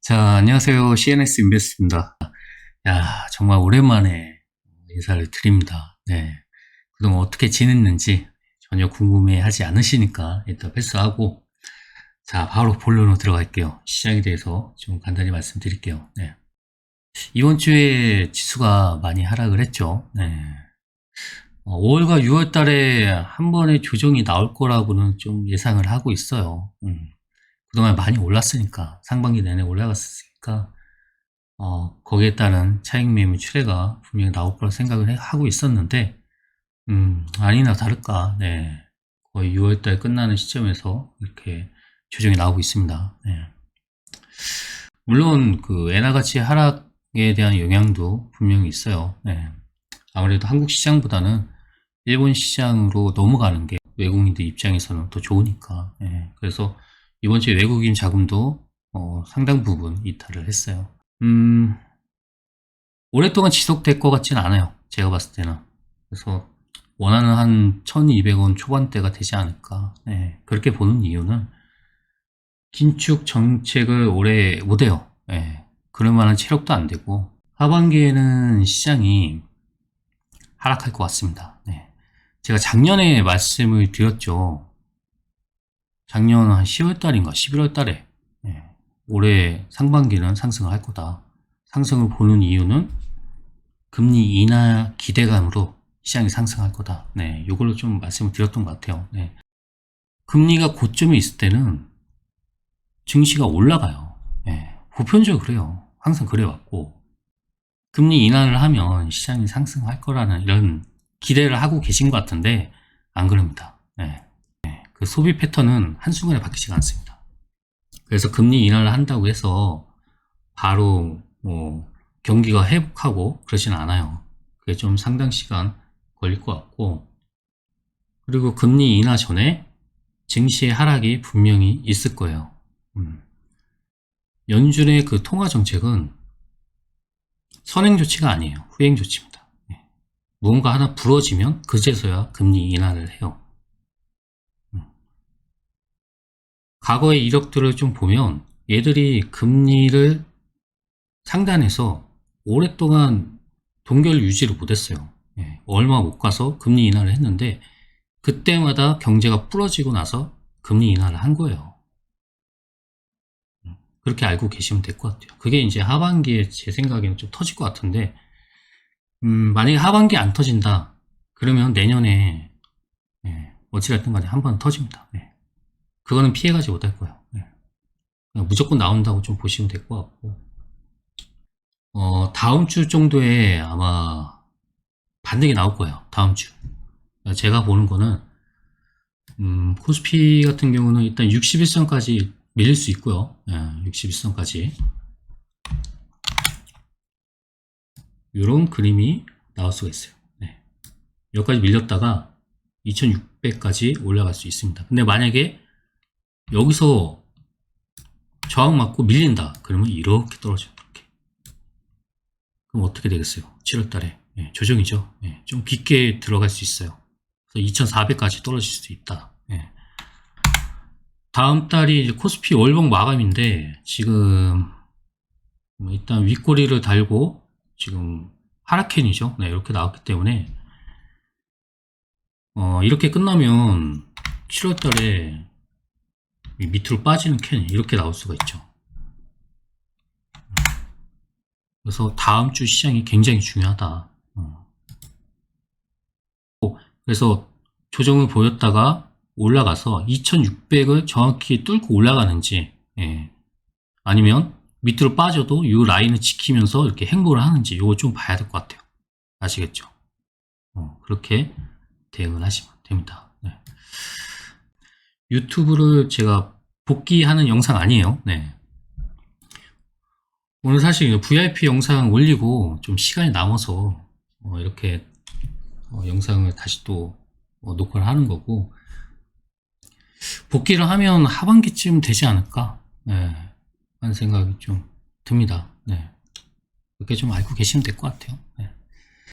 자, 안녕하세요. CNS 인베스트입니다. 야, 정말 오랜만에 인사를 드립니다. 네. 그동안 어떻게 지냈는지 전혀 궁금해 하지 않으시니까 일단 패스하고, 자, 바로 본론으로 들어갈게요. 시장에 대해서 좀 간단히 말씀드릴게요. 네. 이번 주에 지수가 많이 하락을 했죠. 네. 어, 5월과 6월 달에 한 번의 조정이 나올 거라고는 좀 예상을 하고 있어요. 음. 그동안 많이 올랐으니까 상반기 내내 올라갔으니까 어, 거기에 따른 차익 매물 출회가 분명히 나올 거라 생각을 해- 하고 있었는데 음, 아니나 다를까 네. 거의 6월 달 끝나는 시점에서 이렇게 조정이 나오고 있습니다. 네. 물론 그 엔화 가치 하락에 대한 영향도 분명히 있어요. 네. 아무래도 한국 시장보다는 일본 시장으로 넘어가는 게 외국인들 입장에서는 더 좋으니까. 네. 그래서 이번 주에 외국인 자금도 어, 상당 부분 이탈을 했어요. 음, 오랫동안 지속될 것 같지는 않아요. 제가 봤을 때는. 그래서 원하는 한 1200원 초반대가 되지 않을까. 네, 그렇게 보는 이유는 긴축 정책을 오래 못해요. 네, 그럴 만한 체력도 안 되고 하반기에는 시장이 하락할 것 같습니다. 네. 제가 작년에 말씀을 드렸죠. 작년 한 10월 달인가 11월 달에 예, 올해 상반기는 상승을 할 거다. 상승을 보는 이유는 금리 인하 기대감으로 시장이 상승할 거다. 네, 이걸로 좀 말씀을 드렸던 것 같아요. 네. 금리가 고점에 있을 때는 증시가 올라가요. 예, 보편적으로 그래요. 항상 그래왔고 금리 인하를 하면 시장이 상승할 거라는 이런 기대를 하고 계신 것 같은데 안 그럽니다. 예. 그 소비 패턴은 한순간에 바뀌지가 않습니다. 그래서 금리 인하를 한다고 해서 바로 뭐 경기가 회복하고 그러진 않아요. 그게 좀 상당 시간 걸릴 것 같고 그리고 금리 인하 전에 증시의 하락이 분명히 있을 거예요. 음. 연준의 그 통화 정책은 선행 조치가 아니에요. 후행 조치입니다. 예. 무언가 하나 부러지면 그제서야 금리 인하를 해요. 과거의 이력들을 좀 보면 얘들이 금리를 상단에서 오랫동안 동결 유지를 못했어요. 예, 얼마 못 가서 금리 인하를 했는데 그때마다 경제가 부러지고 나서 금리 인하를 한 거예요. 음, 그렇게 알고 계시면 될 것 같아요. 그게 이제 하반기에 제 생각에는 좀 터질 것 같은데 음, 만약에 하반기 안 터진다 그러면 내년에 예, 어찌됐든 간에 한 번 터집니다. 예. 그거는 피해가지 못할 거예요. 네. 무조건 나온다고 좀 보시면 될 것 같고, 어, 다음 주 정도에 아마 반등이 나올 거예요. 다음 주. 제가 보는 거는, 음, 코스피 같은 경우는 일단 61선까지 밀릴 수 있고요. 네, 61선까지. 이런 그림이 나올 수가 있어요. 네. 여기까지 밀렸다가 2600까지 올라갈 수 있습니다. 근데 만약에 여기서 저항 맞고 밀린다. 그러면 이렇게 떨어져요. 이렇게. 그럼 어떻게 되겠어요? 7월 달에. 예, 조정이죠. 예, 좀 깊게 들어갈 수 있어요. 그래서 2400까지 떨어질 수도 있다. 예. 다음 달이 이제 코스피 월봉 마감인데, 지금, 뭐 일단 윗꼬리를 달고, 지금 하락캔이죠. 네, 이렇게 나왔기 때문에, 어, 이렇게 끝나면 7월 달에 밑으로 빠지는 캔이 이렇게 나올 수가 있죠. 그래서 다음 주 시장이 굉장히 중요하다. 어. 그래서 조정을 보였다가 올라가서 2600을 정확히 뚫고 올라가는지 예. 아니면 밑으로 빠져도 이 라인을 지키면서 이렇게 행보를 하는지 이거 좀 봐야 될 것 같아요. 아시겠죠? 어, 그렇게 대응을 하시면 됩니다. 네. 유튜브를 제가 복귀하는 영상 아니에요. 네. 오늘 사실 VIP 영상 올리고 좀 시간이 남아서 어 이렇게 어 영상을 다시 또 어 녹화를 하는 거고 복귀를 하면 하반기쯤 되지 않을까 네. 하는 생각이 좀 듭니다. 네. 이렇게 좀 알고 계시면 될 것 같아요. 네.